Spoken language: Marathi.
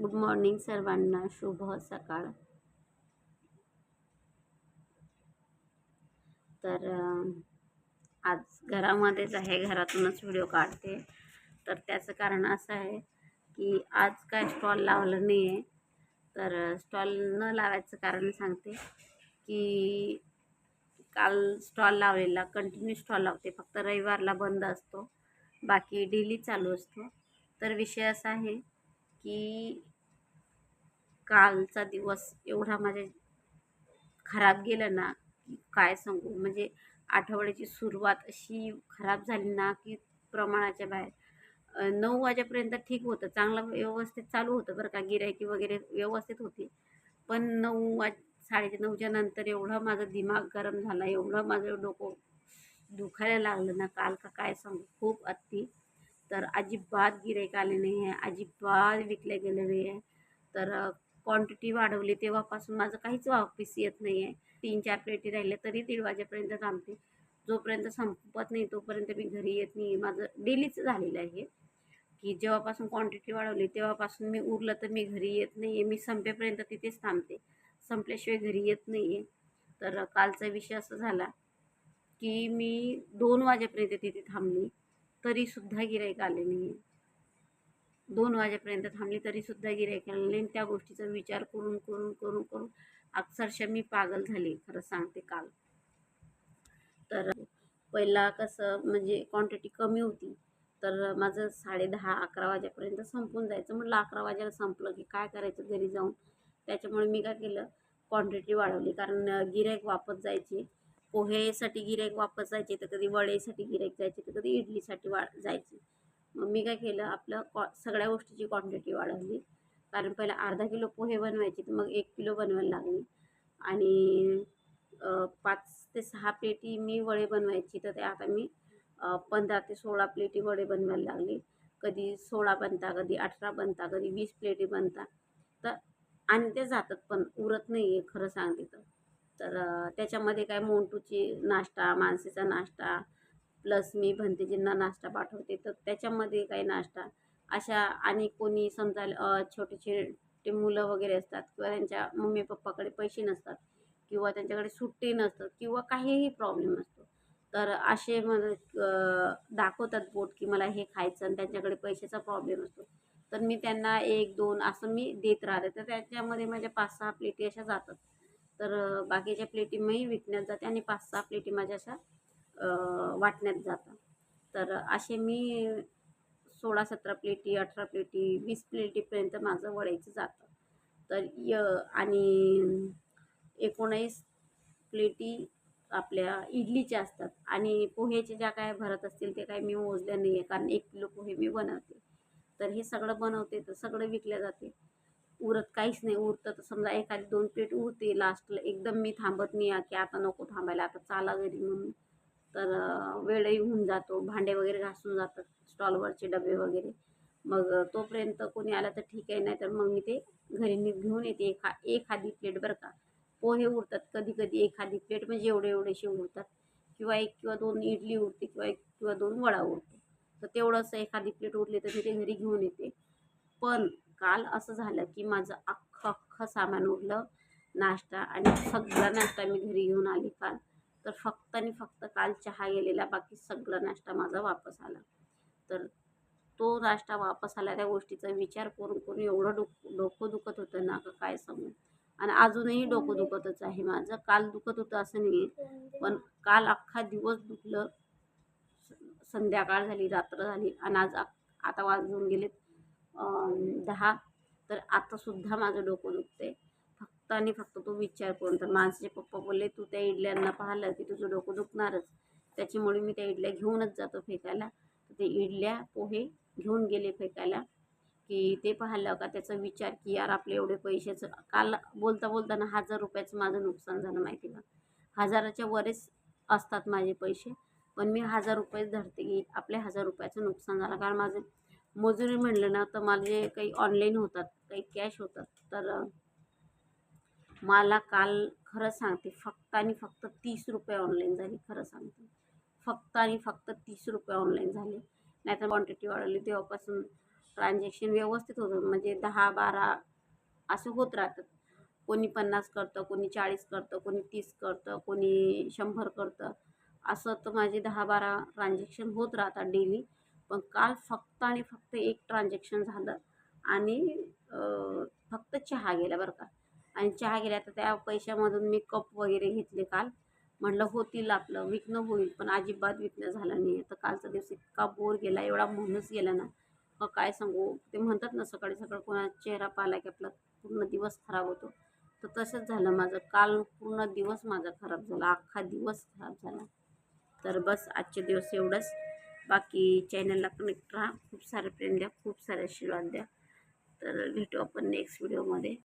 गुड मॉर्निंग सर्वांना. शुभ सकाळ. तर आज घरामध्येच आहे. घरातूनच व्हिडिओ काढते. तर त्याचं कारण असं आहे की आज काय स्टॉल लावलं नाही आहे तर स्टॉल न लावायचं कारण सांगते की काल स्टॉल लावलेला. कंटिन्यू स्टॉल लावते. फक्त रविवारला बंद असतो. बाकी डेली चालू असतो. तर विषय असा आहे की कालचा दिवस एवढा माझ्या खराब गेला ना की काय सांगू? म्हणजे आठवड्याची सुरुवात अशी खराब झाली ना की प्रमाणाच्या बाहेर. नऊ वाजेपर्यंत ठीक होतं चांगलं व्यवस्थित चालू होतं बरं का गिरायकी वगैरे व्यवस्थित होती. पण नऊ वाज साडे नऊच्या नंतर एवढं माझं दिमाग गरम झाला एवढं माझं डोकं दुखायला लागलं ना काल का काय सांगू? खूप अति. तर अजिबात गिरायक आले नाही आहे अजिबात विकले गेले नाही आहे तर क्वांटिटी वाढवली तेव्हापासून माझं काहीच वापस येत नाही आहे तीन चार प्लेटी राहिले तरी दीड वाजेपर्यंत थांबते. जोपर्यंत संपत नाही तोपर्यंत मी घरी येत नाही माझं डेलीच झालेलं आहे की जेव्हापासून क्वांटिटी वाढवली तेव्हापासून मी उरलं तर मी घरी येत नाही आहे मी संपेपर्यंत तिथेच थांबते. संपल्याशिवाय घरी येत नाही आहे तर कालचा विषय असा झाला की मी दोन वाजेपर्यंत तिथे थांबली. तरीसुद्धा गिरायक आले नाही आहे दोन वाजेपर्यंत थांबली तरीसुद्धा गिराईक आले नाही. त्या गोष्टीचा विचार करून करून करून करून अक्षरशः मी पागल झाली खरं सांगते काल. तर पहिला कसं म्हणजे क्वांटिटी कमी होती तर माझं साडे दहा अकरा वाजेपर्यंत संपून जायचं. म्हटलं अकरा वाजेला संपलं की काय करायचं घरी जाऊन? त्याच्यामुळे मी काय केलं क्वांटिटी वाढवली. कारण गिरायक वापस जायचे पोहेसाठी गिरायक वापस जायचे तर कधी वडेसाठी गिरायक जायचे तर कधी इडलीसाठी वा जायचे. मग मी काय केलं आपलं कॉ सगळ्या गोष्टीची क्वांटिटी वाढवली. कारण पहिला अर्धा किलो पोहे बनवायचे तर मग एक किलो बनवायला लागली. आणि पाच ते सहा प्लेटी मी वडे बनवायची तर ते आता मी पंधरा ते सोळा प्लेटी वडे बनवायला लागली. कधी सोळा बनता कधी अठरा बनता कधी वीस प्लेटी बनता. तर आणि ते जातात पण उरत नाही आहे खरं सांगते तर. त्याच्यामध्ये काय मोंटूची नाश्ता मानसीचा नाश्ता प्लस मी भंतेजींना नाश्ता पाठवते. तर त्याच्यामध्ये काही नाश्ता. अशा आणि कोणी समजा छोटे छोटे मुलं वगैरे असतात किंवा त्यांच्या मम्मी पप्पाकडे पैसे नसतात किंवा त्यांच्याकडे सुट्टी नसतात किंवा काहीही प्रॉब्लेम असतो. तर असे मग दाखवतात बोट की मला हे खायचं आणि त्यांच्याकडे पैशाचा प्रॉब्लेम असतो. तर मी त्यांना एक दोन असं मी देत राहते. तर त्याच्यामध्ये माझ्या पाच सहा प्लेटी अशा जातात. तर बाकीच्या प्लेटी मी विकण्यात जाते आणि पाच सहा प्लेटी माझ्या अशा वाटण्यात जातं. तर असे मी सोळा सतरा प्लेटी अठरा प्लेटी वीस प्लेटीपर्यंत माझं वडायचं जातं. तर य आणि एकोणावीस प्लेटी आपल्या इडलीच्या असतात आणि पोहेचे ज्या काय भरत असतील ते काय मी मोजल्या नाही आहे कारण एक किलो पोहे मी बनवते. तर हे सगळं बनवते तर सगळं विकल्या जाते. उरत काहीच नाही उरतं तर समजा एखादी दोन प्लेट उरते लास्टला एकदम मी थांबत नाही की आता नको थांबायला आता चाला घरी म्हणून. तर वेळही होऊन जातो. भांडे वगैरे घासून जातात स्टॉलवरचे डबे वगैरे. मग तोपर्यंत कोणी आलं तर ठीक आहे नाही तर मग मी ते घरी घेऊन येते. एखा एखादी प्लेट बरं का. पोहे उरतात कधी कधी एखादी प्लेट म्हणजे एवढे एवढेसे उरतात. किंवा एक किंवा दोन इडली उरते किंवा एक किंवा दोन वडा उरते. तर तेवढंसं एखादी प्लेट उरली तर मी ते घरी घेऊन येते. पण काल असं झालं की माझं अख्खं अख्खं सामान उरलं. नाश्ता आणि सगळा नाश्ता मी घरी घेऊन आली काल. तर फक्त आणि फक्त काल चहा गेलेला बाकी सगळा नाश्ता माझा वापस आला. तर तो नाश्ता वापस आला त्या गोष्टीचा विचार करून करून एवढं डोक डोकं दुखत होतं ना का काय सांगू? आणि अजूनही डोकं दुखतच आहे माझं. काल दुखत होतं असं नाही पण काल अख्खा दिवस दुखलं. स- संध्याकाळ झाली रात्र झाली आणि आज आ- आता वाजून गेलेत दहा. तर आतासुद्धा माझं डोकं दुखतंय. फक्त आणि फक्त तो विचार करून तर माणसाचे पप्पा बोलले तू त्या इडल्यांना पाहिलं की तुझं डोकं दुखणारच. त्याच्यामुळे मी त्या इडल्या घेऊनच जातो फेकायला. तर ते इडल्या पोहे घेऊन गेले फेकायला की ते पाहिलं का त्याचा विचार की यार आपले एवढे पैशाचं काल बोलता बोलताना हजार रुपयाचं माझं नुकसान झालं माहिती का? हजाराच्या वरच असतात माझे पैसे पण मी हजार रुपयेच धरते की आपल्या हजार रुपयाचं नुकसान झालं. कारण माझं मजुरी म्हणलं ना तर माझे काही ऑनलाईन होतात काही कॅश होतात तर मला काल खरं सांगते फक्त आणि फक्त तीस रुपये ऑनलाईन झाली खरं सांगते. फक्त आणि फक्त तीस रुपये ऑनलाईन झाले. नाहीतर क्वांटिटी वाढवली तेव्हापासून ट्रान्झॅक्शन व्यवस्थित होतं. म्हणजे दहा बारा असं होत राहतं. कोणी पन्नास करतं कोणी चाळीस करतं कोणी तीस करतं कोणी शंभर करतं. असं तर माझे दहा बारा ट्रान्झॅक्शन होत राहतात डेली पण काल फक्त आणि फक्त एक ट्रान्झॅक्शन झालं. आणि फक्त चहा गेला बरं का. आणि चहा गेल्या तर त्या पैशामधून मी कप वगैरे घेतले काल. म्हटलं होतील आपलं विकणं होईल पण अजिबात विकणं झालं नाही. तर कालचा दिवस इतका बोर गेला एवढा म्हणूनच गेला ना. मग काय सांगू? ते म्हणतात ना सकाळी सकाळी कोणाचा चेहरा पाहिला की आपला पूर्ण दिवस खराब होतो. तर तसंच झालं माझं. काल पूर्ण दिवस माझा खराब झाला. अख्खा दिवस खराब झाला. तर बस आजचे दिवस एवढंच. बाकी चॅनलला कनेक्ट राहा. खूप सारे प्रेम द्या खूप सारे आशीर्वाद द्या. तर भेटू आपण नेक्स्ट व्हिडिओमध्ये